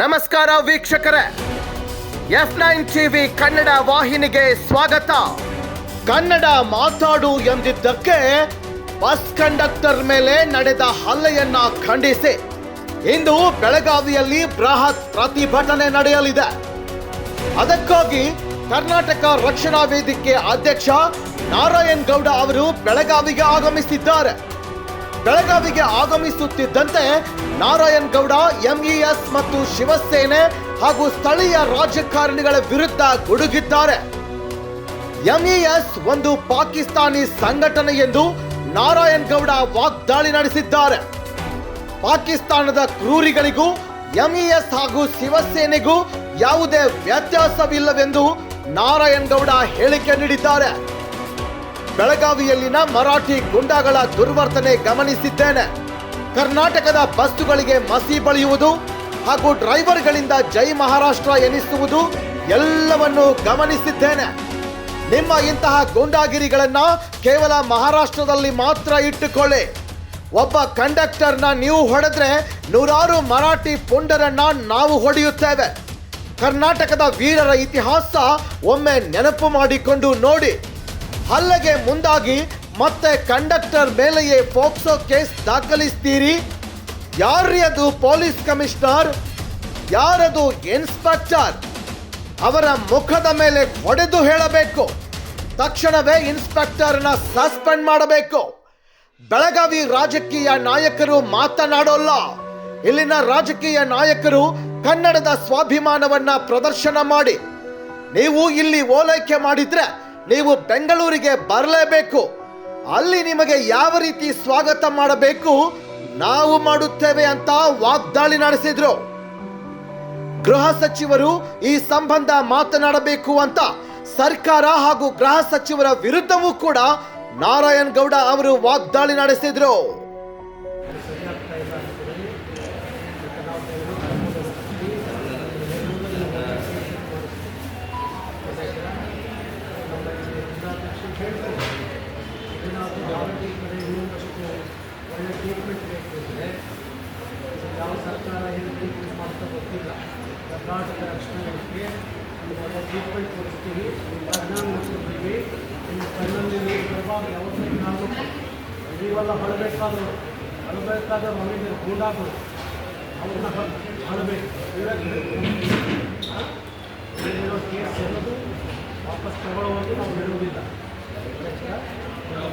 ನಮಸ್ಕಾರ ವೀಕ್ಷಕರೇ. F nine TV Kannada ವಾಹಿನಿಗೆ ಸ್ವಾಗತ. ಕನ್ನಡ ಮಾತಾಡು ಎಂದಿದ್ದಕ್ಕೆ ಬಸ್ ಕಂಡಕ್ಟರ್ ಮೇಲೆ ನಡೆದ ಹಲ್ಲೆಯನ್ನ ಖಂಡಿಸಿ. ಇಂದು ಬೆಳಗಾವಿಯಲ್ಲಿ ಬೃಹತ್ ಪ್ರತಿಭಟನೆ ನಡೆಯಲಿದೆ. ಅದಕ್ಕಾಗಿ ಕರ್ನಾಟಕ ರಕ್ಷಣಾ ವೇದಿಕೆ ಅಧ್ಯಕ್ಷ ನಾರಾಯಣ್ ಗೌಡ ಅವರು ಬೆಳಗಾವಿಗೆ ಆಗಮಿಸಿದ್ದಾರೆ. ಬೆಳಗಾವಿಗೆ ಆಗಮಿಸುತ್ತಿದ್ದಂತೆ ನಾರಾಯಣ್ ಗೌಡ ಎಂಇಎಸ್ ಮತ್ತು ಶಿವಸೇನೆ ಹಾಗೂ ಸ್ಥಳೀಯ ರಾಜಕಾರಣಿಗಳ ವಿರುದ್ಧ ಗುಡುಗಿದ್ದಾರೆ. ಎಂಇಎಸ್ ಒಂದು ಪಾಕಿಸ್ತಾನಿ ಸಂಘಟನೆ ಎಂದು ನಾರಾಯಣ್ ಗೌಡ ವಾಗ್ದಾಳಿ ನಡೆಸಿದ್ದಾರೆ. ಪಾಕಿಸ್ತಾನದ ಕ್ರೂರಿಗಳಿಗೂ ಎಂಇಎಸ್ ಹಾಗೂ ಶಿವಸೇನೆಗೂ ಯಾವುದೇ ವ್ಯತ್ಯಾಸವಿಲ್ಲವೆಂದು ನಾರಾಯಣ್ ಗೌಡ ಹೇಳಿಕೆ ನೀಡಿದ್ದಾರೆ. ಬೆಳಗಾವಿಯಲ್ಲಿನ ಮರಾಠಿ ಗುಂಡಾಗಳ ದುರ್ವರ್ತನೆ ಗಮನಿಸಿದ್ದೇನೆ. ಕರ್ನಾಟಕದ ಬಸ್ಸುಗಳಿಗೆ ಮಸಿ ಬಳಿಯುವುದು ಹಾಗೂ ಡ್ರೈವರ್ಗಳಿಂದ ಜೈ ಮಹಾರಾಷ್ಟ್ರ ಎನಿಸುವುದು ಎಲ್ಲವನ್ನು ಗಮನಿಸಿದ್ದೇನೆ. ನಿಮ್ಮ ಇಂತಹ ಗೂಂಡಾಗಿರಿಗಳನ್ನು ಕೇವಲ ಮಹಾರಾಷ್ಟ್ರದಲ್ಲಿ ಮಾತ್ರ ಇಟ್ಟುಕೊಳ್ಳಿ. ಒಬ್ಬ ಕಂಡಕ್ಟರ್ನ ನೀವು ಹೊಡೆದ್ರೆ ನೂರಾರು ಮರಾಠಿ ಪುಂಡರನ್ನ ನಾವು ಹೊಡೆಯುತ್ತೇವೆ. ಕರ್ನಾಟಕದ ವೀರರ ಇತಿಹಾಸ ಒಮ್ಮೆ ನೆನಪು ಮಾಡಿಕೊಂಡು ನೋಡಿ. ಹಲ್ಲೆಗೆ ಮುಂದಾಗಿ ಮತ್ತೆ ಕಂಡಕ್ಟರ್ ಮೇಲೆಯೇ ಪೋಕ್ಸೋ ಕೇಸ್ ದಾಖಲಿಸ್ತೀರಿ? ಯಾರ್ರಿ ಅದು ಪೊಲೀಸ್ ಕಮಿಷನರ್? ಯಾರದು ಇನ್ಸ್ಪೆಕ್ಟರ್? ಅವರ ಮುಖದ ಮೇಲೆ ಹೊಡೆದು ಹೇಳಬೇಕು. ತಕ್ಷಣವೇ ಇನ್ಸ್ಪೆಕ್ಟರ್ನ ಸಸ್ಪೆಂಡ್ ಮಾಡಬೇಕು. ಬೆಳಗಾವಿ ರಾಜಕೀಯ ನಾಯಕರು ಮಾತನಾಡೋಲ್ಲ. ಇಲ್ಲಿನ ರಾಜಕೀಯ ನಾಯಕರು ಕನ್ನಡದ ಸ್ವಾಭಿಮಾನವನ್ನ ಪ್ರದರ್ಶನ ಮಾಡಿ. ನೀವು ಇಲ್ಲಿ ಓಲೈಕೆ ಮಾಡಿದ್ರೆ ನೀವು ಬೆಂಗಳೂರಿಗೆ ಬರಲೇಬೇಕು. ಅಲ್ಲಿ ನಿಮಗೆ ಯಾವ ರೀತಿ ಸ್ವಾಗತ ಮಾಡಬೇಕು? ನಾವು ಮಾಡುತ್ತೇವೆ ಅಂತ ವಾಗ್ದಾಳಿ ನಡೆಸಿದ್ರು. ಗೃಹ ಸಚಿವರು ಈ ಸಂಬಂಧ ಮಾತನಾಡಬೇಕು ಅಂತ ಸರ್ಕಾರ ಹಾಗೂ ಗೃಹ ಸಚಿವರ ವಿರುದ್ಧವೂ ಕೂಡ ನಾರಾಯಣ್ ಗೌಡ ಅವರು ವಾಗ್ದಾಳಿ ನಡೆಸಿದ್ರು ಒಳ್ಳೆ ಟ್ರೀಟ್ಮೆಂಟ್ ಬೇಕಿದ್ರೆ ಯಾವ ಸರ್ಕಾರ ಏನು ಟ್ರೀಟ್ಮೆಂಟ್ ಮಾಡ್ತಾ ಗೊತ್ತಿಲ್ಲ ಕರ್ನಾಟಕ ರಕ್ಷಣಾ ವೇದಿಕೆ ನಿಮ್ಗೆ ಒಳ್ಳೆ ಟ್ರೀಟ್ಮೆಂಟ್ ಕೊಡ್ತೀವಿ ಪರಿಣಾಮ ಕೊಡ್ತೀವಿ ನಿಮ್ಮ ಕಣ್ಣಲ್ಲಿ ನೀರು ಬರಬಾರ್ದು ಯಾವತ್ತೂ ಕಾಣಬೇಕು ನೀವೆಲ್ಲ ಹೊಳಬೇಕಾದ್ರು ಹೊಳಬೇಕಾದ್ರೆ ಮನೆಗೆ ಗೂಡಾಗಳು ಅವ್ರನ್ನ ಹೊಳಬೇಕು ಇಲ್ಲಿರೋ ಕೇಸ್ ಎಲ್ಲದು ವಾಪಸ್ ತಗೊಳ್ಳೋವರೆಗೂ ನಾವು ಹೇಳುವುದಿಲ್ಲ.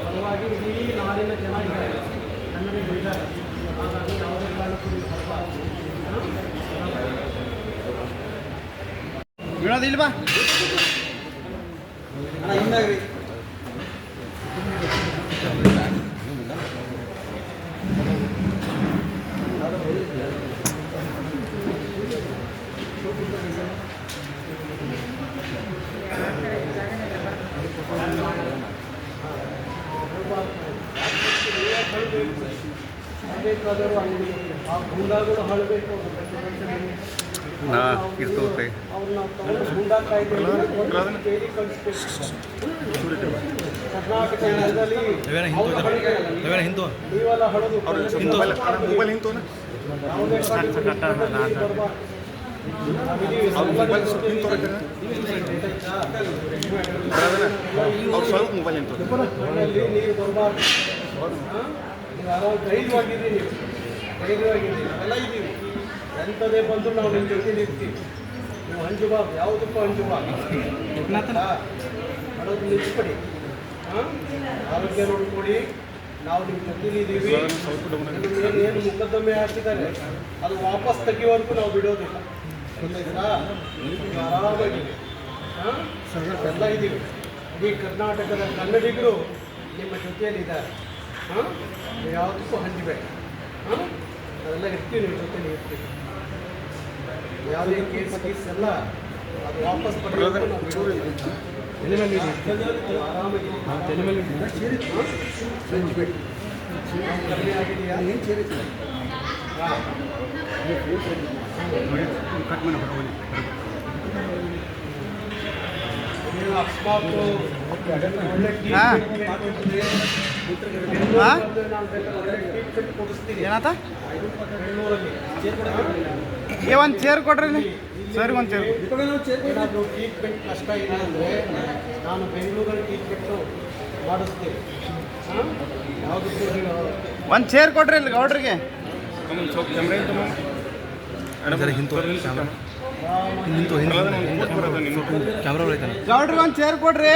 ಪರವಾಗಿ ಇಡೀ ನಾಡಿನ ಚೆನ್ನಾಗಿದ್ದಾರೆ ಕನ್ನಡಿಗರು ಇದ್ದಾರೆ ಹಾಗಾಗಿ ಯಾವುದೇ ಕಾರಣಕ್ಕೂ ನೀವು ಬರಬಾರ್ದು. ಬೀಳೋದಿಲ್ವಾ ಬೇಕಾದರೂ ಆ ಗೂಂಡಾಗಳು ಹಳಬೇಕು ನಾ ಇರ್ತೋತೆ ಅವ್ರನ್ನ ತಗೊಂಡು ಗೂಂಡಾ ಕಾಯ್ದೆ ಕೇಳಿ ಕಳಿಸ್ಬೇಕು ಕರ್ನಾಟಕ ಅವ್ರು ಹಳಬೇಕು. ನೀವೆಲ್ಲ ಹಳದು ಮೊಬೈಲ್ ಹಿಂತೋನ ಯಾವುದೇ ಬರಬಾರ್ದು. ಮೊಬೈಲ್ ನೀರು ಬರಬಾರ್ದು ನೀವು ಆರಾಮ್ ಧೈರ್ಯವಾಗಿರಿ ನೀವು ಧೈರ್ಯವಾಗಿರಿ ನಾವೆಲ್ಲ ಇದ್ದೀವಿ. ಎಂಥದೇ ಬಂದರೂ ನಾವು ನಿಮ್ಮ ಜೊತೆ ಇರ್ತೀವಿ ನೀವು ಹಂಜಬಾರ್ದು ಯಾವುದಕ್ಕೂ ಆಯ್ತಾ? ಮಾಡೋದು ನಿಲ್ಲಿಸ್ಬಿಡಿ ಹಾಂ ಆರೋಗ್ಯ ನೋಡ್ಕೊಡಿ ನಾವು ನಿಮ್ಮ ಜೊತೆಲಿ ಇದ್ದೀವಿ ಏನು ಮೊಕದ್ದಮೆ ಹಾಕಿದ್ದಾರೆ ಅದು ವಾಪಸ್ ತೆಗಿಯೋವರೆಗೂ ನಾವು ಬಿಡೋದಿಲ್ಲ ಗೊತ್ತಾಯ್ತಾ ಆರಾಮಾಗಿ ಹಾಂ? ಎಲ್ಲ ಇದ್ದೀವಿ. ಇಡೀ ಕರ್ನಾಟಕದ ಕನ್ನಡಿಗರು ನಿಮ್ಮ ಜೊತೆಯಲ್ಲಿದ್ದಾರೆ. ಯಾವುದಕ್ಕೂ ಹಂಚಬೇಡಿ ಹಾಂ ನಾವೆಲ್ಲ ಇರ್ತೀವಿ ನಿಮ್ಮ ಜೊತೆಲಿ ಇರ್ತೀವಿ ಯಾವುದೇ ಕೇಸ್ ಗೀಸ್ ಎಲ್ಲ ಅದು ವಾಪಸ್ ಪಡೆಯೋದು ನಾವು ಬಿಡೋದಿಲ್ಲ ತಲೆ ಮೇಲೆ ಇಡಿ. ನೀವು ಆರಾಮಾಗಿ ತಲೆ ಮೇಲೆ ಇಡಿ. ಹಾಂ? ಹಂಚ್ಬೇಡಿ ಕಡಿಮೆ ಆಗಿದೆಯಾ ಹಾಂ ಕಟ್ ಮಾಡಿ ಹೊರಗೆ ನೀವು ಅಕಸ್ಮಾತ್ ಒಳ್ಳೆ ಏನಾತ? ಏ ಒಂದು ಚೇರ್ ಕೊಡ್ರಿ ಸರ್ ಒಂದು ಚೇರ್ ಟ್ರೀಟ್ಮೆಂಟ್ ಕಷ್ಟ ಅಂದರೆ ನಾನು ಬೆಂಗಳೂರಲ್ಲಿ ಟ್ರೀಟ್ಮೆಂಟು ಮಾಡಿಸ್ತೀನಿ. ಒಂದು ಚೇರ್ ಕೊಡ್ರಿ ಇಲ್ಲಿ ಗೌಡ್ರಿಗೆ. ಗೌಡ್ರಿಗೆ ಒಂದು ಚೇರ್ ಕೊಡ್ರಿ.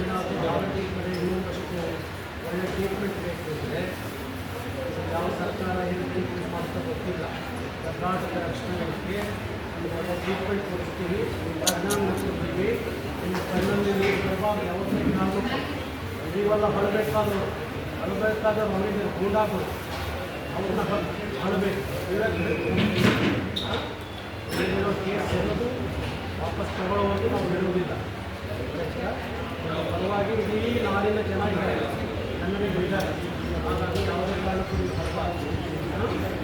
ಏನಾದರೂ ಯಾವುದೇ ಕಡೆ ಇನ್ನೊಂದಷ್ಟು ಒಳ್ಳೆ ಟ್ರೀಟ್ಮೆಂಟ್ ಬೇಕು ಅಂದರೆ ಯಾವ ಸರ್ಕಾರ ಏನು ಟ್ರೀಟ್ಮೆಂಟ್ ಮಾಡ್ತಾ ಗೊತ್ತಿಲ್ಲ ಕರ್ನಾಟಕ ರಕ್ಷಣಾ ವೇದಿಕೆ ನಿಮ್ಗೆ ಒಳ್ಳೆ ಟ್ರೀಟ್ಮೆಂಟ್ ಕೊಡ್ತೀವಿ ಪರಿಣಾಮ ಕೊಡ್ತೀವಿ ನಿಮ್ಮ ಕಣ್ಣಲ್ಲಿ ಬರುವಾಗ ಯಾವುದೇ ಕಾರಣಕ್ಕೂ ನೀವೆಲ್ಲ ಹೊಳಬೇಕಾದ್ರು ಹೊಳಬೇಕಾದ್ರೆ ಮನೆಗೆ ಗೂಡಾಗಳು ಅವ್ರನ್ನ ಹೊಳಬೇಕು ಏನಿರೋ ಕೇಸ್ ಎಲ್ಲದು ವಾಪಸ್ ತಗೊಳ್ಳೋವರೆಗೂ ನಾವು ಹೇಳುವುದಿಲ್ಲ ಪರವಾಗಿ ಇಡೀ ನಾಡಿನ ಜನ ಇದ್ದಾರೆ. ಕನ್ನಡಿಗರಿದ್ದಾರೆ ಹಾಗಾಗಿ ಯಾವುದೇ ಕಾರಣಕ್ಕೂ ನೀವು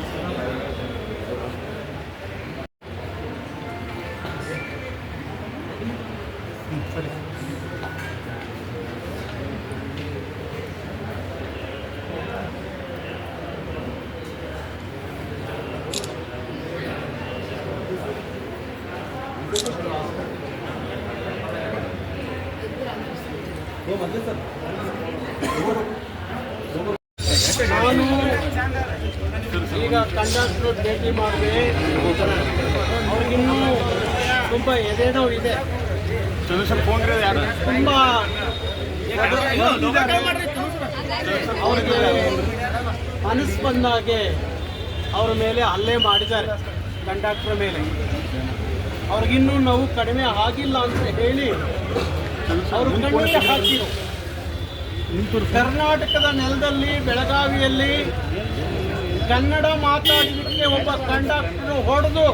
ನಾನು ಈಗ ಕಂಡಕ್ಟ್ರು ಭೇಟಿ ಮಾಡಿದೆ. ಅವ್ರಿಗಿನ್ನೂ ತುಂಬ ಎದೆನೋವು ಇದೆ. ತುಂಬ ಅವ್ರಿಗೆ ಮನಸ್ಸು ಬಂದಾಗೆ ಅವ್ರ ಮೇಲೆ ಹಲ್ಲೆ ಮಾಡಿದ್ದಾರೆ ಕಂಡಕ್ಟರ್ ಮೇಲೆ. ಅವ್ರಿಗಿನ್ನೂ ನಾವು ಕಡಿಮೆ ಆಗಿಲ್ಲ ಅಂತ ಹೇಳಿ ಅವರು ಕಣ್ಣೀರು ಹಾಕಿರು ಕರ್ನಾಟಕದ ನೆಲದಲ್ಲಿ ಬೆಳಗಾವಿಯಲ್ಲಿ ಕನ್ನಡ ಮಾತಾಡಲಿಕ್ಕೆ ಒಬ್ಬ ಕಂಡಕ್ಟರ್ ಹೊಡೆದು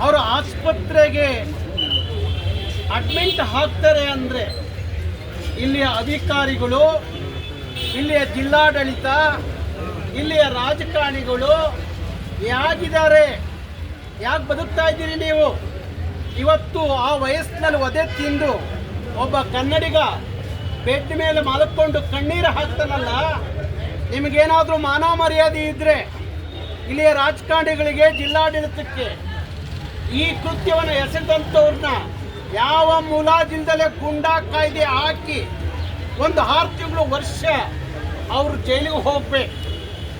ಅವರು ಆಸ್ಪತ್ರೆಗೆ ಅಡ್ಮಿಂಟ್ ಹಾಕ್ತಾರೆ ಅಂದರೆ ಇಲ್ಲಿಯ ಅಧಿಕಾರಿಗಳು ಇಲ್ಲಿಯ ಜಿಲ್ಲಾಡಳಿತ ಇಲ್ಲಿಯ ರಾಜಕಾರಣಿಗಳು ಯಾಗಿದ್ದಾರೆ ಯಾಕೆ ಬದುಕ್ತಾ ಇದ್ದೀರಿ ನೀವು? ಇವತ್ತು ಆ ವಯಸ್ಸಿನಲ್ಲಿ ಒದೆ ತಿಂದು ಒಬ್ಬ ಕನ್ನಡಿಗ ಬೆಡ್ ಮೇಲೆ ಮಲಕೊಂಡು ಕಣ್ಣೀರು ಹಾಕ್ತಾನಲ್ಲ, ನಿಮಗೇನಾದರೂ ಮಾನ ಮರ್ಯಾದೆ ಇದ್ದರೆ ಇಲ್ಲಿಯ ರಾಜಕಾರಣಿಗಳಿಗೆ, ಜಿಲ್ಲಾಡಳಿತಕ್ಕೆ ಈ ಕೃತ್ಯವನ್ನು ಎಸೆದಂಥವ್ರನ್ನ ಯಾವ ಮುಲಾಜಿಲ್ದಲೇ ಗುಂಡಾ ಕಾಯ್ದೆ ಹಾಕಿ ಒಂದು ಆರು ತಿಂಗಳು ವರ್ಷ ಅವರು ಜೈಲಿಗೆ ಹೋಗ್ಬೇಕು.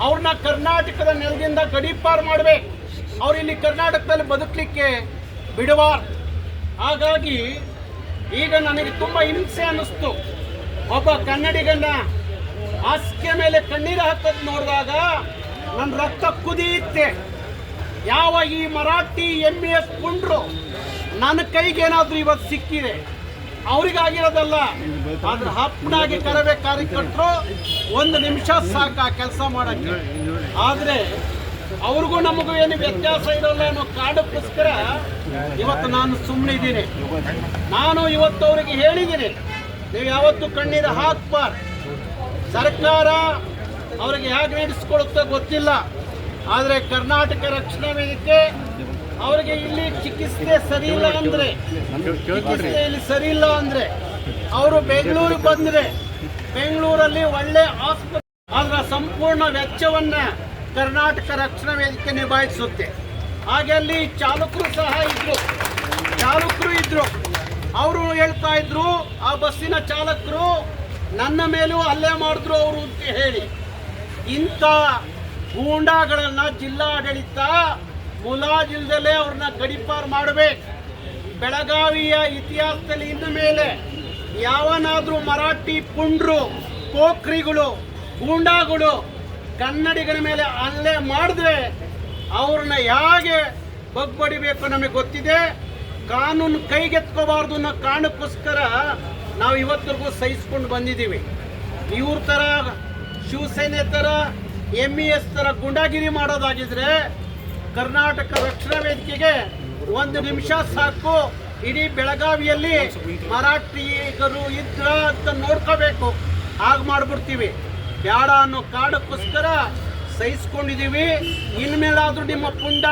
ಅವ್ರನ್ನ ಕರ್ನಾಟಕದ ನೆಲದಿಂದ ಗಡೀಪಾರು ಮಾಡಬೇಕು. ಅವ್ರು ಇಲ್ಲಿ ಕರ್ನಾಟಕದಲ್ಲಿ ಬದುಕಲಿಕ್ಕೆ ಬಿಡಬಾರ್ದು ಹಾಗಾಗಿ ಈಗ ನನಗೆ ತುಂಬ ಹಿಂಸೆ ಅನ್ನಿಸ್ತು. ಒಬ್ಬ ಕನ್ನಡಿಗನ ಹಾಸಿಗೆ ಮೇಲೆ ಕಣ್ಣೀರು ಹಾಕೋದು ನೋಡಿದಾಗ ನನ್ನ ರಕ್ತ ಕುದಿಯುತ್ತೆ. ಯಾವ ಈ ಮರಾಠಿ ಎಂ ಬಿ ಎಸ್ ಪುಂಡ್ರು ನನ್ನ ಕೈಗೇನಾದ್ರೂ ಇವತ್ತು ಸಿಕ್ಕಿದೆ. ಅವ್ರಿಗಾಗಿರೋದಲ್ಲ. ಆದ್ರೆ ಹಪ್ಪನಾಗಿ ಕರವೇ ಕಾರ್ಯಕರ್ತರು ಒಂದು ನಿಮಿಷ ಸಾಕು ಕೆಲಸ ಮಾಡಕ್ಕೆ. ಆದ್ರೆ ಅವ್ರಿಗೂ ನಮಗೂ ಏನು ವ್ಯತ್ಯಾಸ ಇರೋಲ್ಲ ಅನ್ನೋ ಕಾರಣಕ್ಕೋಸ್ಕರ ಇವತ್ತು ನಾನು ಸುಮ್ಮನೆ ಇದ್ದೀನಿ. ನಾನು ಇವತ್ತು ಅವರಿಗೆ ಹೇಳಿದ್ದೀನಿ, ನೀವು ಯಾವತ್ತು ಕಣ್ಣೀರು ಹಾಕ್ಬಾರ್ದು. ಸರ್ಕಾರ ಅವ್ರಿಗೆ ಹೇಗೆ ನಡೆಸ್ಕೊಳುತ್ತೆ ಗೊತ್ತಿಲ್ಲ. ಆದರೆ ಕರ್ನಾಟಕ ರಕ್ಷಣಾ ವೇದಿಕೆ ಅವರಿಗೆ ಇಲ್ಲಿ ಚಿಕಿತ್ಸೆ ಸರಿ ಇಲ್ಲ ಅಂದ್ರೆ, ಚಿಕಿತ್ಸೆ ಇಲ್ಲಿ ಸರಿ ಇಲ್ಲ ಅಂದರೆ ಅವರು ಬೆಂಗಳೂರಿಗೆ ಬಂದರೆ ಬೆಂಗಳೂರಲ್ಲಿ ಒಳ್ಳೆ ಆಸ್ಪತ್ರೆ ಅದರ ಸಂಪೂರ್ಣ ವೆಚ್ಚವನ್ನ ಕರ್ನಾಟಕ ರಕ್ಷಣಾ ವೇದಿಕೆ ನಿಭಾಯಿಸುತ್ತೆ. ಹಾಗೆ ಅಲ್ಲಿ ಚಾಲಕರು ಸಹ ಇದ್ರು. ಚಾಲಕರು ಇದ್ರು. ಅವರು ಹೇಳ್ತಾ ಇದ್ರು, ಆ ಬಸ್ಸಿನ ಚಾಲಕರು ನನ್ನ ಮೇಲೂ ಹಲ್ಲೆ ಮಾಡಿದ್ರು ಅವರು ಅಂತ ಹೇಳಿ. ಇಂಥ ಗೂಂಡಾಗಳನ್ನ ಜಿಲ್ಲಾಡಳಿತ ಮುಲಾಜಿಲ್ದಲ್ಲೇ ಅವ್ರನ್ನ ಗಡಿಪಾರು ಮಾಡಬೇಕು. ಬೆಳಗಾವಿಯ ಇತಿಹಾಸದಲ್ಲಿ ಇನ್ನು ಮೇಲೆ ಯಾವನಾದರೂ ಮರಾಠಿ ಪುಂಡ್ರು, ಪೋಖ್ರಿಗಳು, ಗೂಂಡಾಗಳು ಕನ್ನಡಿಗರ ಮೇಲೆ ಹಲ್ಲೆ ಮಾಡಿದ್ರೆ ಅವ್ರನ್ನ ಹೇಗೆ ಬಗ್ಬಡಿಬೇಕು ನಮಗೆ ಗೊತ್ತಿದೆ? ಕಾನೂನು ಕೈಗೆತ್ಕೋಬಾರ್ದು ಅನ್ನೋ ಕಾರಣಕ್ಕೋಸ್ಕರ ನಾವು ಇವತ್ತಿಗೂ ಸಹಿಸ್ಕೊಂಡು ಬಂದಿದ್ದೀವಿ. ಇವ್ರ ಥರ ಶಿವಸೇನೆ ಥರ ಎಂ ಇ ಎಸ್ ಥರ ಗುಂಡಾಗಿರಿ ಮಾಡೋದಾಗಿದ್ರೆ ಕರ್ನಾಟಕ ರಕ್ಷಣಾ ವೇದಿಕೆಗೆ ಒಂದು ನಿಮಿಷ ಸಾಕು. ಇಡೀ ಬೆಳಗಾವಿಯಲ್ಲಿ ಮರಾಠಿಗರು ಇದ್ರ ಅಂತ ನೋಡ್ಕೋಬೇಕು. ಹಾಗೆ ಮಾಡ್ಬಿಡ್ತೀವಿ. ಬೇಡ ಅನ್ನೋ ಕಾರಣಕ್ಕೋಸ್ಕರ ಸಹಿಸ್ಕೊಂಡಿದ್ದೀವಿ. ಇನ್ಮೇಲಾದರೂ ನಿಮ್ಮ ಪುಂಡ,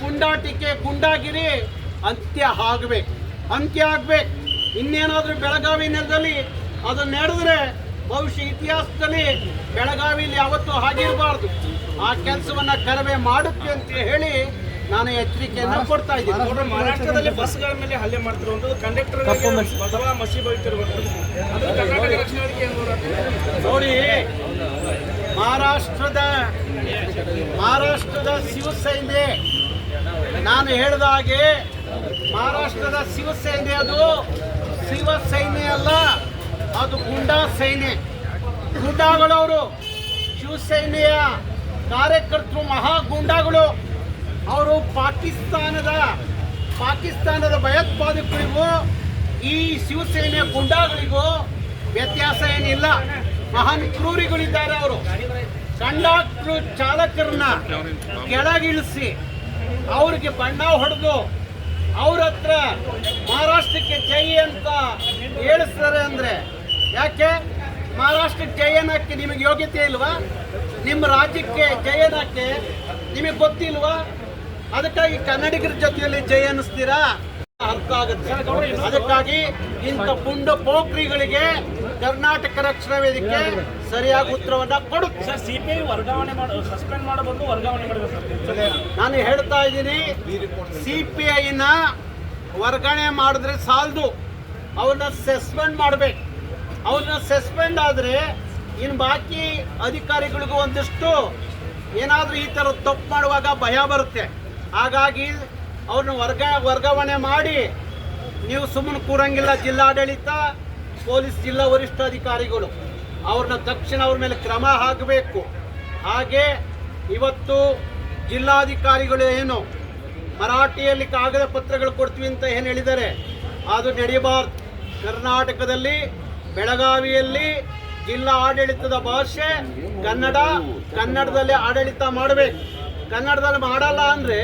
ಪುಂಡಾಟಿಕೆ, ಗುಂಡಾಗಿರಿ, ಅಂತ್ಯ ಆಗ್ಬೇಕು. ಅಂತ್ಯ ಆಗ್ಬೇಕು. ಇನ್ನೇನಾದರೂ ಬೆಳಗಾವಿ ನೆಲದಲ್ಲಿ ಅದು ನಡೆದ್ರೆ ಬಹುಶಃ ಇತಿಹಾಸದಲ್ಲಿ ಬೆಳಗಾವಿಯಲ್ಲಿ ಯಾವತ್ತೂ ಆಗಿರಬಾರ್ದು ಆ ಕೆಲಸವನ್ನ ಕರವೇ ಮಾಡುತ್ತೆ ಅಂತ ಹೇಳಿ ನಾನು ಎಚ್ಚರಿಕೆಯನ್ನು ಕೊಡ್ತಾ ಇದ್ದೀನಿ. ಮಹಾರಾಷ್ಟ್ರದಲ್ಲಿ ಬಸ್ಗಳ ಮೇಲೆ ಹಲ್ಲೆ ಮಾಡ್ತಿರುವಂಥದ್ದು ಕಂಡಕ್ಟರ್ ಬದಲಾ ಮಸಿ ಬೈತಿರುವಂಥದ್ದು. ಅದು ಕರ್ನಾಟಕ ರಕ್ಷಣಾ ವೇದಿಕೆ ನೋಡಿ ಮಹಾರಾಷ್ಟ್ರದ ಮಹಾರಾಷ್ಟ್ರದ ಶಿವಸೈನ್ಯ ನಾನು ಹೇಳಿದ ಹಾಗೆ ಮಹಾರಾಷ್ಟ್ರದ ಶಿವಸೈನ್ಯ ಅದು ಶಿವಸೈನ್ಯ ಅಲ್ಲ ಅದು ಗುಂಡಾ ಸೈನ್ಯ ಗುಂಡಾಗಳವರು ಶಿವಸೇನೆಯ ಕಾರ್ಯಕರ್ತರು ಮಹಾ ಗುಂಡಾಗಳು. ಅವರು ಪಾಕಿಸ್ತಾನದ ಪಾಕಿಸ್ತಾನದ ಭಯೋತ್ಪಾದಕರಿಗೂ, ಈ ಶಿವಸೇನೆಯ ಗುಂಡಾಗಳಿಗೂ ವ್ಯತ್ಯಾಸ ಏನಿಲ್ಲ. ಮಹಾನ್ ಕ್ರೂರಿಗಳಿದ್ದಾರೆ ಅವರು. ಕಂಡಕ್ಟ್ರು ಚಾಲಕರನ್ನ ಕೆಳಗಿಳಿಸಿ, ಅವ್ರಿಗೆ ಬಣ್ಣ ಹೊಡೆದು, ಅವ್ರ ಹತ್ರ ಮಹಾರಾಷ್ಟ್ರಕ್ಕೆ ಜೈ ಅಂತ ಹೇಳಿಸ್ತಾರೆ ಅಂದರೆ ಯಾಕೆ? ಮಹಾರಾಷ್ಟ್ರಕ್ಕೆ ಜಯನಕ್ಕೆ ನಿಮಗೆ ಯೋಗ್ಯತೆ ಇಲ್ವಾ? ನಿಮ್ಮ ರಾಜ್ಯಕ್ಕೆ ಜಯನಕ್ಕೆ ನಿಮಗೆ ಗೊತ್ತಿಲ್ವಾ? ಅದಕ್ಕಾಗಿ ಕನ್ನಡಿಗರ ಜೊತೆಯಲ್ಲಿ ಜಯ ಅನ್ನಿಸ್ತೀರಾ? ಅರ್ಥ ಆಗುತ್ತೆ. ಅದಕ್ಕಾಗಿ ಇಂಥ ಪುಂಡ ಪೋಖ್ರಿಗಳಿಗೆ ಕರ್ನಾಟಕ ರಕ್ಷಣಾ ವೇದಿಕೆ ಸರಿಯಾಗಿ ಉತ್ತರವನ್ನ ಕೊಡುತ್ತೆ ಸಿಪಿಐ ವರ್ಗಾವಣೆ ಸಸ್ಪೆಂಡ್ ಮಾಡಬಹುದು ವರ್ಗಾವಣೆ ಮಾಡಬೇಕು ನಾನು ಹೇಳ್ತಾ ಇದ್ದೀನಿ ಸಿಪಿಐನ ವರ್ಗಾವಣೆ ಮಾಡಿದ್ರೆ ಸಾಲದು. ಅವ್ರನ್ನ ಸಸ್ಪೆಂಡ್ ಮಾಡಬೇಕು. ಅವ್ರನ್ನ ಸಸ್ಪೆಂಡ್ ಆದರೆ ಇನ್ನು ಬಾಕಿ ಅಧಿಕಾರಿಗಳಿಗೂ ಒಂದಿಷ್ಟು ಏನಾದರೂ ಈ ತರ ತಪ್ಪು ಮಾಡುವಾಗ ಭಯ ಬರುತ್ತೆ. ಹಾಗಾಗಿ ಅವ್ರನ್ನ ವರ್ಗ ವರ್ಗಾವಣೆ ಮಾಡಿ ನೀವು ಸುಮ್ಮನೆ ಕೂರಂಗಿಲ್ಲ ಜಿಲ್ಲಾಡಳಿತ, ಪೊಲೀಸ್ ಜಿಲ್ಲಾ ವರಿಷ್ಠಾಧಿಕಾರಿಗಳು ಅವ್ರನ್ನ ತಕ್ಷಣ ಅವ್ರ ಮೇಲೆ ಕ್ರಮ ಆಗಬೇಕು ಹಾಗೆ ಇವತ್ತು ಜಿಲ್ಲಾಧಿಕಾರಿಗಳು ಏನು ಮರಾಠಿಯಲ್ಲಿ ಕಾಗದ ಪತ್ರಗಳು ಕೊಡ್ತೀವಿ ಅಂತ ಏನು ಹೇಳಿದ್ದಾರೆ? ಅದು ನಡೆಯಬಾರ್ದು ಕರ್ನಾಟಕದಲ್ಲಿ, ಬೆಳಗಾವಿಯಲ್ಲಿ ಜಿಲ್ಲಾ ಆಡಳಿತದ ಭಾಷೆ ಕನ್ನಡ, ಕನ್ನಡದಲ್ಲಿ ಆಡಳಿತ ಮಾಡಬೇಕು. ಕನ್ನಡದಲ್ಲಿ ಮಾಡಲ್ಲ ಅಂದರೆ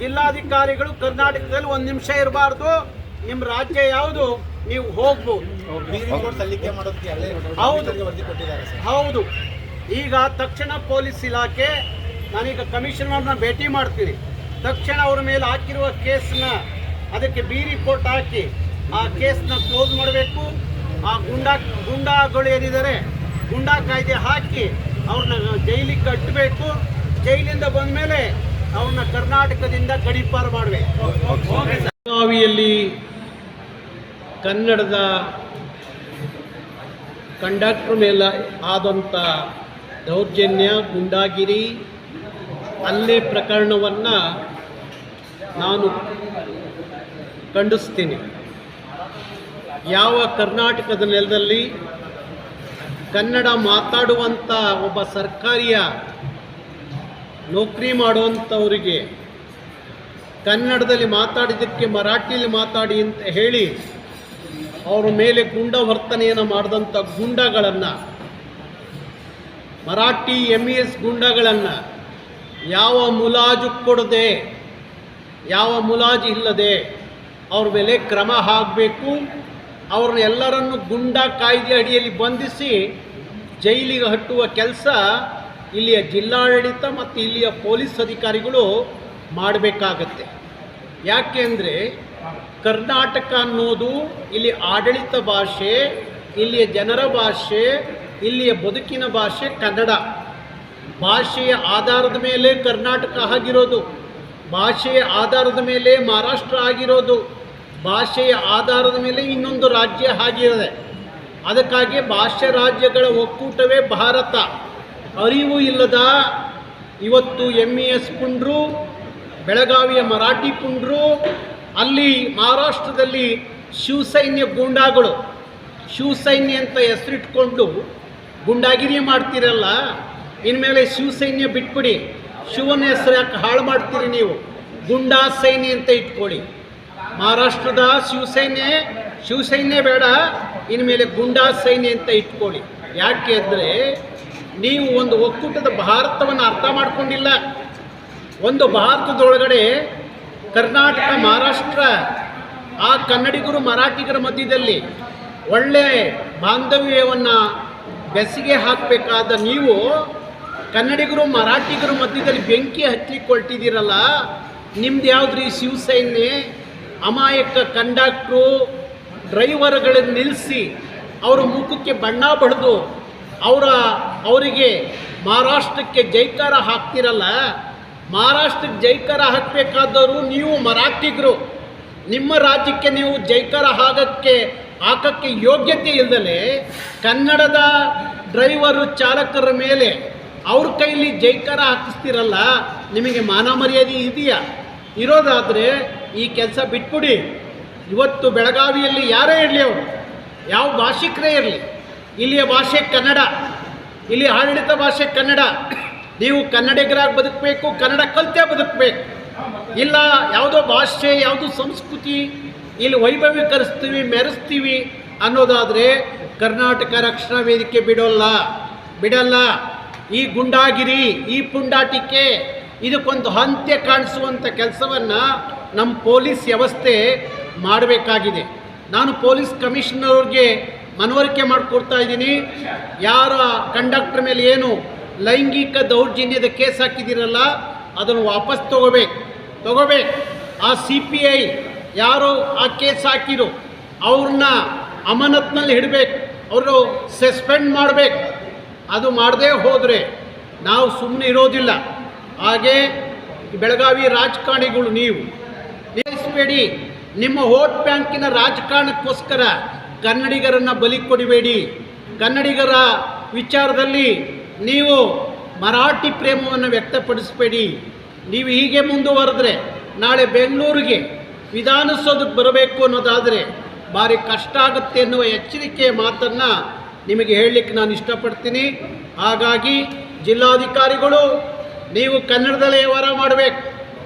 ಜಿಲ್ಲಾಧಿಕಾರಿಗಳು ಕರ್ನಾಟಕದಲ್ಲಿ ಒಂದು ನಿಮಿಷ ಇರಬಾರ್ದು. ನಿಮ್ಮ ರಾಜ್ಯ ಯಾವುದು? ನೀವು ಹೋಗ್ಬೋದು. ಹೌದು. ಹೌದು. ಈಗ ತಕ್ಷಣ ಪೊಲೀಸ್ ಇಲಾಖೆ, ನಾನೀಗ ಕಮಿಷನರ್ನ ಭೇಟಿ ಮಾಡ್ತೀನಿ. ತಕ್ಷಣ ಅವ್ರ ಮೇಲೆ ಹಾಕಿರುವ ಕೇಸ್ನ ಅದಕ್ಕೆ ಬಿ ರಿಪೋರ್ಟ್ ಹಾಕಿ ಆ ಕೇಸ್ನ ಕ್ಲೋಸ್ ಮಾಡಬೇಕು. ಆ ಗುಂಡಾ, ಗುಂಡಾಗಳು ಏನಿದ್ದಾರೆ ಗುಂಡಾ ಕಾಯ್ದೆ ಹಾಕಿ ಅವ್ರನ್ನ ಜೈಲಿಗೆ ಕಟ್ಟಬೇಕು. ಜೈಲಿಂದ ಬಂದ ಮೇಲೆ ಅವನ್ನ ಕರ್ನಾಟಕದಿಂದ ಗಡೀಪಾರು ಮಾಡಬೇಕು. ಬೆಳಗಾವಿಯಲ್ಲಿ ಕನ್ನಡದ ಕಂಡಕ್ಟರ್ ಮೇಲೆ ಆದಂಥ ದೌರ್ಜನ್ಯ, ಗುಂಡಾಗಿರಿ ಅಲ್ಲೇ ಪ್ರಕರಣವನ್ನು ನಾನು ಖಂಡಿಸ್ತೀನಿ. ಯಾವ ಕರ್ನಾಟಕದ ನೆಲದಲ್ಲಿ ಕನ್ನಡ ಮಾತಾಡುವಂಥ ಒಬ್ಬ ಸರ್ಕಾರಿಯ ನೌಕರಿ ಮಾಡುವಂಥವರಿಗೆ ಕನ್ನಡದಲ್ಲಿ ಮಾತಾಡಿದ್ದಕ್ಕೆ ಮರಾಠಿಯಲ್ಲಿ ಮಾತಾಡಿ ಅಂತ ಹೇಳಿ ಅವರ ಮೇಲೆ ಗುಂಡ ವರ್ತನೆಯನ್ನು ಮಾಡಿದಂಥ ಗುಂಡಗಳನ್ನು, ಮರಾಠಿ ಎಂ ಇ ಎಸ್ ಗುಂಡಗಳನ್ನು ಯಾವ ಮುಲಾಜು ಕೊಡದೆ, ಯಾವ ಮುಲಾಜು ಇಲ್ಲದೆ ಅವ್ರ ಮೇಲೆ ಕ್ರಮ ಆಗಬೇಕು ಅವ್ರನ್ನ ಎಲ್ಲರನ್ನು ಗುಂಡ ಕಾಯ್ದೆ ಅಡಿಯಲ್ಲಿ ಬಂಧಿಸಿ ಜೈಲಿಗೆ ಹಟ್ಟುವ ಕೆಲಸ ಇಲ್ಲಿಯ ಜಿಲ್ಲಾಡಳಿತ ಮತ್ತು ಇಲ್ಲಿಯ ಪೊಲೀಸ್ ಅಧಿಕಾರಿಗಳು ಮಾಡಬೇಕಾಗತ್ತೆ. ಯಾಕೆಂದರೆ ಕರ್ನಾಟಕ ಅನ್ನೋದು ಇಲ್ಲಿ ಆಡಳಿತ ಭಾಷೆ, ಇಲ್ಲಿಯ ಜನರ ಭಾಷೆ, ಇಲ್ಲಿಯ ಬದುಕಿನ ಭಾಷೆ ಕನ್ನಡ. ಭಾಷೆಯ ಆಧಾರದ ಮೇಲೆ ಕರ್ನಾಟಕ ಆಗಿರೋದು. ಭಾಷೆಯ ಆಧಾರದ ಮೇಲೆ ಮಹಾರಾಷ್ಟ್ರ ಆಗಿರೋದು. ಭಾಷೆಯ ಆಧಾರದ ಮೇಲೆ ಇನ್ನೊಂದು ರಾಜ್ಯ ಆಗಿರದೆ. ಅದಕ್ಕಾಗಿ ಭಾಷೆ ರಾಜ್ಯಗಳ ಒಕ್ಕೂಟವೇ ಭಾರತ. ಅರಿವು ಇಲ್ಲದ ಇವತ್ತು ಎಂ ಇ ಎಸ್ ಪುಂಡ್ರು, ಬೆಳಗಾವಿಯ ಮರಾಠಿ ಪುಂಡ್ರು, ಅಲ್ಲಿ ಮಹಾರಾಷ್ಟ್ರದಲ್ಲಿ ಶಿವಸೈನ್ಯ ಗೂಂಡಾಗಳು. ಶಿವಸೈನ್ಯ ಅಂತ ಹೆಸರಿಟ್ಕೊಂಡು ಗುಂಡಾಗಿರಿ ಮಾಡ್ತೀರಲ್ಲ, ಇನ್ಮೇಲೆ ಶಿವಸೈನ್ಯ ಬಿಟ್ಬಿಡಿ. ಶಿವನ ಹೆಸರು ಯಾಕೆ ಹಾಳು ಮಾಡ್ತೀರಿ ನೀವು? ಗುಂಡಾ ಸೈನ್ಯ ಅಂತ ಇಟ್ಕೊಳ್ಳಿ. ಮಹಾರಾಷ್ಟ್ರದ ಶಿವಸೈನ್ಯ ಶಿವಸೈನ್ಯ ಬೇಡ, ಇನ್ಮೇಲೆ ಗುಂಡಾ ಸೈನ್ಯ ಅಂತ ಇಟ್ಕೊಳ್ಳಿ. ಯಾಕೆ ಅಂದರೆ ನೀವು ಒಂದು ಒಕ್ಕೂಟದ ಭಾರತವನ್ನು ಅರ್ಥ ಮಾಡಿಕೊಂಡಿಲ್ಲ. ಒಂದು ಭಾರತದೊಳಗಡೆ ಕರ್ನಾಟಕ, ಮಹಾರಾಷ್ಟ್ರ, ಆ ಕನ್ನಡಿಗರು, ಮರಾಠಿಗರ ಮಧ್ಯದಲ್ಲಿ ಒಳ್ಳೆ ಬಾಂಧವ್ಯವನ್ನು ಬೆಸಿಗೆ ಹಾಕಬೇಕಾದ ನೀವು ಕನ್ನಡಿಗರು, ಮರಾಠಿಗರ ಮಧ್ಯದಲ್ಲಿ ಬೆಂಕಿ ಹಚ್ಚಲಿಕ್ಕೆ ಹೊರಟಿದ್ದೀರಲ್ಲ ನಿಮ್ದು ಯಾವುದ್ರಿ ಶಿವಸೈನ್ಯ ಅಮಾಯಕ ಕಂಡಕ್ಟ್ರು, ಡ್ರೈವರ್ಗಳನ್ನು ನಿಲ್ಲಿಸಿ ಅವರ ಮುಖಕ್ಕೆ ಬಣ್ಣ ಬಡ್ದು ಅವರ ಅವರಿಗೆ ಮಹಾರಾಷ್ಟ್ರಕ್ಕೆ ಜೈಕಾರ ಹಾಕ್ತಿರಲ್ಲ, ಮಹಾರಾಷ್ಟ್ರಕ್ಕೆ ಜೈಕಾರ ಹಾಕಬೇಕಾದವರು ನೀವು ಮರಾಠಿಗರು. ನಿಮ್ಮ ರಾಜ್ಯಕ್ಕೆ ನೀವು ಜೈಕಾರ ಹಾಕಕ್ಕೆ ಹಾಕಕ್ಕೆ ಯೋಗ್ಯತೆ ಇಲ್ಲದಲೇ ಕನ್ನಡದ ಡ್ರೈವರು ಚಾಲಕರ ಮೇಲೆ ಅವ್ರ ಕೈಲಿ ಜೈಕಾರ ಹಾಕಿಸ್ತಿರಲ್ಲ, ನಿಮಗೆ ಮಾನ ಮರ್ಯಾದೆ ಇದೆಯಾ? ಇರೋದಾದರೆ ಈ ಕೆಲಸ ಬಿಟ್ಬಿಡಿ. ಇವತ್ತು ಬೆಳಗಾವಿಯಲ್ಲಿ ಯಾರೇ ಇರಲಿ ಅವರು, ಯಾವ ಭಾಷಿಕರೇ ಇರಲಿ. ಇಲ್ಲಿಯ ಭಾಷೆ ಕನ್ನಡ. ಇಲ್ಲಿ ಆಡಳಿತ ಭಾಷೆ ಕನ್ನಡ. ನೀವು ಕನ್ನಡಿಗರಾಗಿ ಬದುಕಬೇಕು, ಕನ್ನಡ ಕಲಿತೇ ಬದುಕಬೇಕು. ಇಲ್ಲ, ಯಾವುದೋ ಭಾಷೆ, ಯಾವುದೋ ಸಂಸ್ಕೃತಿ ಇಲ್ಲಿ ವೈಭವೀಕರಿಸ್ತೀವಿ, ಮೆರೆಸ್ತೀವಿ ಅನ್ನೋದಾದರೆ ಕರ್ನಾಟಕ ರಕ್ಷಣಾ ವೇದಿಕೆ ಬಿಡೋಲ್ಲ. ಬಿಡಲ್ಲ. ಈ ಗುಂಡಾಗಿರಿ, ಈ ಪುಂಡಾಟಿಕೆ, ಇದಕ್ಕೊಂದು ಅಂತ್ಯ ಕಾಣಿಸುವಂಥ ಕೆಲಸವನ್ನು ನಮ್ಮ ಪೊಲೀಸ್ ವ್ಯವಸ್ಥೆ ಮಾಡಬೇಕಾಗಿದೆ. ನಾನು ಪೊಲೀಸ್ ಕಮಿಷನರ್ಗೆ ಮನವರಿಕೆ ಮಾಡಿಕೊಡ್ತಾ ಇದ್ದೀನಿ. ಯಾರ ಕಂಡಕ್ಟರ್ ಮೇಲೆ ಏನು ಲೈಂಗಿಕ ದೌರ್ಜನ್ಯದ ಕೇಸ್ ಹಾಕಿದ್ದೀರಲ್ಲ, ಅದನ್ನು ವಾಪಸ್ ತಗೋಬೇಕು. ತಗೋಬೇಕು. ಆ ಸಿ ಪಿ ಐ ಯಾರು ಆ ಕೇಸ್ ಹಾಕಿರೋ, ಅವ್ರನ್ನ ಅಮಾನತ್ನಲ್ಲಿ ಇಡಬೇಕು. ಅವರು ಸಸ್ಪೆಂಡ್ ಮಾಡಬೇಕು. ಅದು ಮಾಡದೇ ಹೋದರೆ ನಾವು ಸುಮ್ಮನೆ ಇರೋದಿಲ್ಲ. ಹಾಗೆ ಬೆಳಗಾವಿ ರಾಜಕಾರಣಿಗಳು ನೀವು. ನಿಲ್ಲಿಸಬೇಡಿ. ನಿಮ್ಮ ವೋಟ್ ಬ್ಯಾಂಕಿನ ರಾಜಕಾರಣಕ್ಕೋಸ್ಕರ ಕನ್ನಡಿಗರನ್ನು ಬಲಿ ಕೊಡಬೇಡಿ. ಕನ್ನಡಿಗರ ವಿಚಾರದಲ್ಲಿ ನೀವು ಮರಾಠಿ ಪ್ರೇಮವನ್ನು ವ್ಯಕ್ತಪಡಿಸಬೇಡಿ. ನೀವು ಹೀಗೆ ಮುಂದುವರೆದ್ರೆ ನಾಳೆ ಬೆಂಗಳೂರಿಗೆ ವಿಧಾನಸೌಧಕ್ಕೆ ಬರಬೇಕು ಅನ್ನೋದಾದರೆ ಭಾರಿ ಕಷ್ಟ ಆಗುತ್ತೆ ಎನ್ನುವ ಎಚ್ಚರಿಕೆಯ ಮಾತನ್ನು ನಿಮಗೆ ಹೇಳಲಿಕ್ಕೆ ನಾನು ಇಷ್ಟಪಡ್ತೀನಿ. ಹಾಗಾಗಿ ಜಿಲ್ಲಾಧಿಕಾರಿಗಳು, ನೀವು ಕನ್ನಡದಲ್ಲೇ ವ್ಯವಹಾರ ಮಾಡಬೇಕು.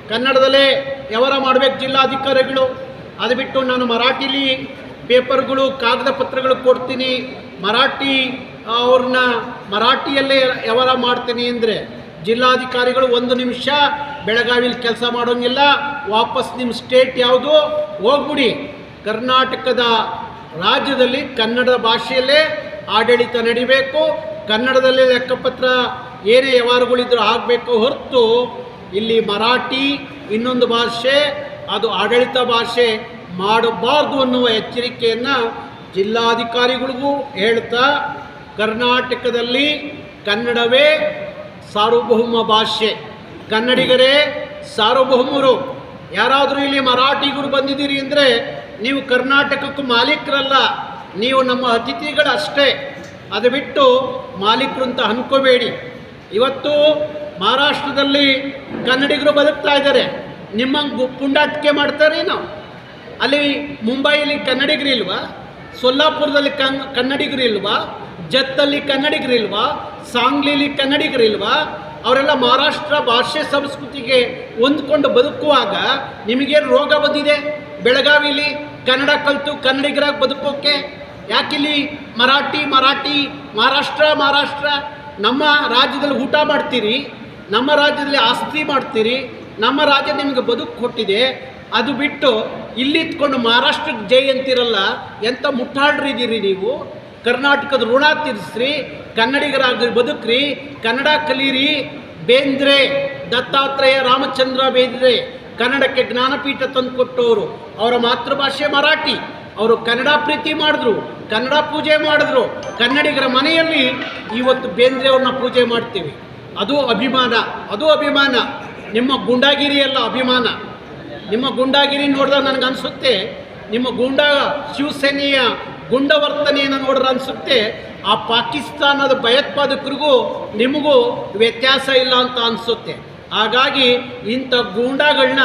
ಕನ್ನಡದಲ್ಲೇ ವ್ಯವಹಾರ ಮಾಡಬೇಕು ಜಿಲ್ಲಾಧಿಕಾರಿಗಳು. ಅದು ಬಿಟ್ಟು ನಾನು ಮರಾಠಿಲಿ ಪೇಪರ್ಗಳು, ಕಾಗದ ಪತ್ರಗಳು ಕೊಡ್ತೀನಿ. ಮರಾಠಿ ಅವ್ರನ್ನ ಮರಾಠಿಯಲ್ಲೇ ವ್ಯವಹಾರ ಮಾಡ್ತೀನಿ ಅಂದರೆ ಜಿಲ್ಲಾಧಿಕಾರಿಗಳು ಒಂದು ನಿಮಿಷ ಬೆಳಗಾವಿಲಿ ಕೆಲಸ ಮಾಡೋಂಗಿಲ್ಲ. ವಾಪಸ್ ನಿಮ್ಮ ಸ್ಟೇಟ್ ಯಾವುದು? ಹೋಗ್ಬಿಡಿ. ಕರ್ನಾಟಕದ ರಾಜ್ಯದಲ್ಲಿ ಕನ್ನಡ ಭಾಷೆಯಲ್ಲೇ ಆಡಳಿತ ನಡಿಬೇಕು. ಕನ್ನಡದಲ್ಲೇ ಲೆಕ್ಕಪತ್ರ ಏನೇ ವ್ಯವಹಾರಗಳಿದ್ರೂ ಆಗಬೇಕು ಹೊರತು ಇಲ್ಲಿ ಮರಾಠಿ ಇನ್ನೊಂದು ಭಾಷೆ, ಅದು ಆಡಳಿತ ಭಾಷೆ. ಮಾಡಬಾರ್ದು ಅನ್ನುವ ಎಚ್ಚರಿಕೆಯನ್ನು ಜಿಲ್ಲಾಧಿಕಾರಿಗಳಿಗೂ ಹೇಳ್ತಾ ಕರ್ನಾಟಕದಲ್ಲಿ ಕನ್ನಡವೇ ಸಾರ್ವಭೌಮ ಭಾಷೆ. ಕನ್ನಡಿಗರೇ ಸಾರ್ವಭೌಮರು. ಯಾರಾದರೂ ಇಲ್ಲಿ ಮರಾಠಿಗರು ಬಂದಿದ್ದೀರಿ ಅಂದರೆ ನೀವು ಕರ್ನಾಟಕಕ್ಕೂ ಮಾಲೀಕರಲ್ಲ. ನೀವು ನಮ್ಮ ಅತಿಥಿಗಳಷ್ಟೇ. ಅದು ಬಿಟ್ಟು ಮಾಲೀಕರು ಅಂತ ಅನ್ಕೋಬೇಡಿ. ಇವತ್ತು ಮಹಾರಾಷ್ಟ್ರದಲ್ಲಿ ಕನ್ನಡಿಗರು ಬದುಕ್ತಾ ಇದ್ದಾರೆ. ನಿಮ್ಮಂಗೆ ಪುಂಡಾಟಿಕೆ ಮಾಡ್ತಾರೇನೋ? ಅಲ್ಲಿ ಮುಂಬೈಯಲ್ಲಿ ಕನ್ನಡಿಗರಿಲ್ವಾ ಸೊಲ್ಲಾಪುರದಲ್ಲಿ ಕನ್ ಕನ್ನಡಿಗರಿಲ್ವಾ ಜತ್ತಲ್ಲಿ ಕನ್ನಡಿಗರಿಲ್ವಾ ಸಾಂಗ್ಲಿಲಿ ಕನ್ನಡಿಗರಿಲ್ವಾ ಅವರೆಲ್ಲ ಮಹಾರಾಷ್ಟ್ರ ಭಾಷೆ ಸಂಸ್ಕೃತಿಗೆ ಹೊಂದ್ಕೊಂಡು ಬದುಕುವಾಗ ನಿಮಗೇನು ರೋಗ ಬಂದಿದೆ? ಬೆಳಗಾವಿಲಿ ಕನ್ನಡ ಕಲಿತು ಕನ್ನಡಿಗರಾಗಿ ಬದುಕೋಕೆ? ಯಾಕಿಲ್ಲಿ ಮರಾಠಿ ಮರಾಠಿ, ಮಹಾರಾಷ್ಟ್ರ ಮಹಾರಾಷ್ಟ್ರ? ನಮ್ಮ ರಾಜ್ಯದಲ್ಲಿ ಊಟ ಮಾಡ್ತೀರಿ, ನಮ್ಮ ರಾಜ್ಯದಲ್ಲಿ ಆಸ್ತಿ ಮಾಡ್ತೀರಿ, ನಮ್ಮ ರಾಜ್ಯ ನಿಮಗೆ ಬದುಕು ಕೊಟ್ಟಿದೆ ಅದು ಬಿಟ್ಟು ಇಲ್ಲಿತ್ಕೊಂಡು ಮಹಾರಾಷ್ಟ್ರಕ್ಕೆ ಜೈ ಅಂತಿರಲ್ಲ, ಎಂಥ ಮುಟ್ಟಾಡ್ರಿದ್ದೀರಿ ನೀವು? ಕರ್ನಾಟಕದ ಋಣ ತೀರಿಸ್ರಿ, ಕನ್ನಡಿಗರಾಗಿ ಬದುಕ್ರಿ, ಕನ್ನಡ ಕಲೀರಿ, ಬೇಂದ್ರೆ, ದತ್ತಾತ್ರೇಯ ರಾಮಚಂದ್ರ ಬೇಂದ್ರೆ, ಕನ್ನಡಕ್ಕೆ ಜ್ಞಾನಪೀಠ ತಂದು ಕೊಟ್ಟವರು ಅವರ ಮಾತೃಭಾಷೆ ಮರಾಠಿ. ಅವರು ಕನ್ನಡ ಪ್ರೀತಿ ಮಾಡಿದ್ರು, ಕನ್ನಡ ಪೂಜೆ ಮಾಡಿದ್ರು. ಕನ್ನಡಿಗರ ಮನೆಯಲ್ಲಿ ಇವತ್ತು ಬೇಂದ್ರೆ ಅವ್ರನ್ನ ಪೂಜೆ ಮಾಡ್ತೀವಿ. ಅದು ಅಭಿಮಾನ ಅದು ಅಭಿಮಾನ. ನಿಮ್ಮ ಗುಂಡಾಗಿರಿ ಅಲ್ಲ ಅಭಿಮಾನ. ನಿಮ್ಮ ಗುಂಡಾಗಿರಿ ನೋಡಿದಾಗ ನನಗೆ ಅನಿಸುತ್ತೆ, ನಿಮ್ಮ ಗೂಂಡಾ ಶಿವಸೇನೆಯ ಗುಂಡವರ್ತನೆಯನ್ನು ನೋಡಿದ್ರೆ ಅನಿಸುತ್ತೆ, ಆ ಪಾಕಿಸ್ತಾನದ ಭಯೋತ್ಪಾದಕರಿಗೂ ನಿಮಗೂ ವ್ಯತ್ಯಾಸ ಇಲ್ಲ ಅಂತ ಅನಿಸುತ್ತೆ. ಹಾಗಾಗಿ ಇಂಥ ಗೂಂಡಾಗಳನ್ನ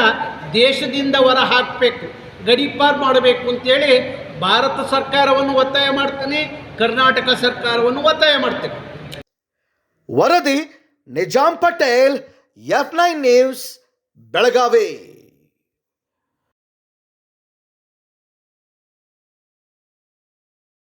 ದೇಶದಿಂದ ಹೊರ ಹಾಕಬೇಕು ಗಡೀಪಾರ್ ಮಾಡಬೇಕು ಅಂತೇಳಿ ಭಾರತ ಸರ್ಕಾರವನ್ನು ಒತ್ತಾಯ ಮಾಡ್ತೀನಿ, ಕರ್ನಾಟಕ ಸರ್ಕಾರವನ್ನು ಒತ್ತಾಯ ಮಾಡ್ತೇನೆ. ವರದಿ Nizam Patel F nine news Belagavi.